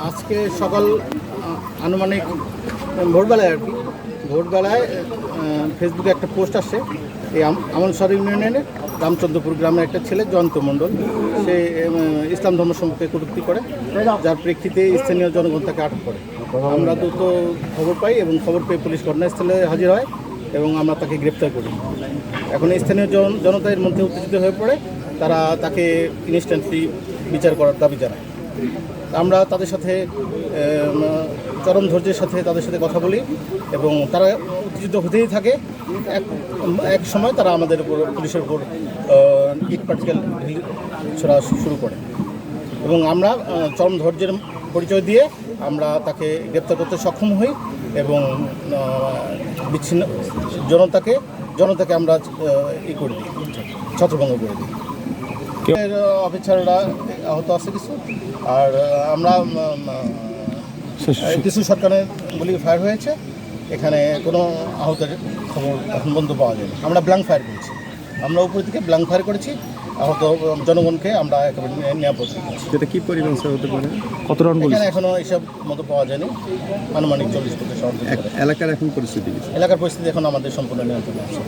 আজকে সকাল আনুমানিক, ভোরবেলায় আর কি। ভোরবেলায় ফেসবুকে একটা পোস্ট আসছে এই আম- আমনসর ইউনিয়নের রামচন্দ্রপুর গ্রামের একটা ছেলে, জয়ন্ত মণ্ডল। সে ইসলাম ধর্ম সম্পর্কে কটূক্তি করে। যার প্রেক্ষিতে স্থানীয় জনগণ তাকে আটক করে। আমরা দ্রুত খবর পাই এবং খবর পেয়ে পুলিশ ঘটনাস্থলে হাজির হয়। এবং আমরা তাকে গ্রেপ্তার করি। এখন স্থানীয় জন জনতা এর মধ্যে উত্তেজিত হয়ে পড়ে, তারা তাকে ইনস্ট্যান্টলি বিচার করার দাবি জানায়। আমরা তাদের সাথে চরম ধৈর্যের সাথে তাদের সাথে কথা বলি এবং তারা উত্তেজিত হতেই থাকে। এক এক সময় তারা আমাদের উপর, পুলিশের উপর ইট পার্টিকেল ঢিল ছোড়া শুরু করে। এবং আমরা চরম ধৈর্যের পরিচয় দিয়ে আমরা তাকে গ্রেপ্তার করতে সক্ষম হই এবং বিচ্ছিন্ন জনতাকে জনতাকে আমরা ই করে দিই, ছত্রভঙ্গ করে দিই। অফিসাররা আহত আছে কিছু, আর আমরা কিছু সরকারের গুলি ফায়ার হয়েছে, এখানে কোনো আহতের খবর এখন পর্যন্ত পাওয়া যায়নি। আমরা ব্ল্যাঙ্ক ফায়ার করেছি। আমরা উপর থেকে ব্ল্যাঙ্ক ফায়ার করেছি। আহত জনগণকে আমরা নিরাপদ যেটা কি পরিমাণ হতে পারে? কত বলিস এখানে এখনও এইসব মতো পাওয়া যায়নি। আনুমানিক চল্লিশ থেকে এলাকার এখন পরিস্থিতি এলাকার পরিস্থিতি এখন আমাদের সম্পূর্ণ নিয়ন্ত্রণে আছে।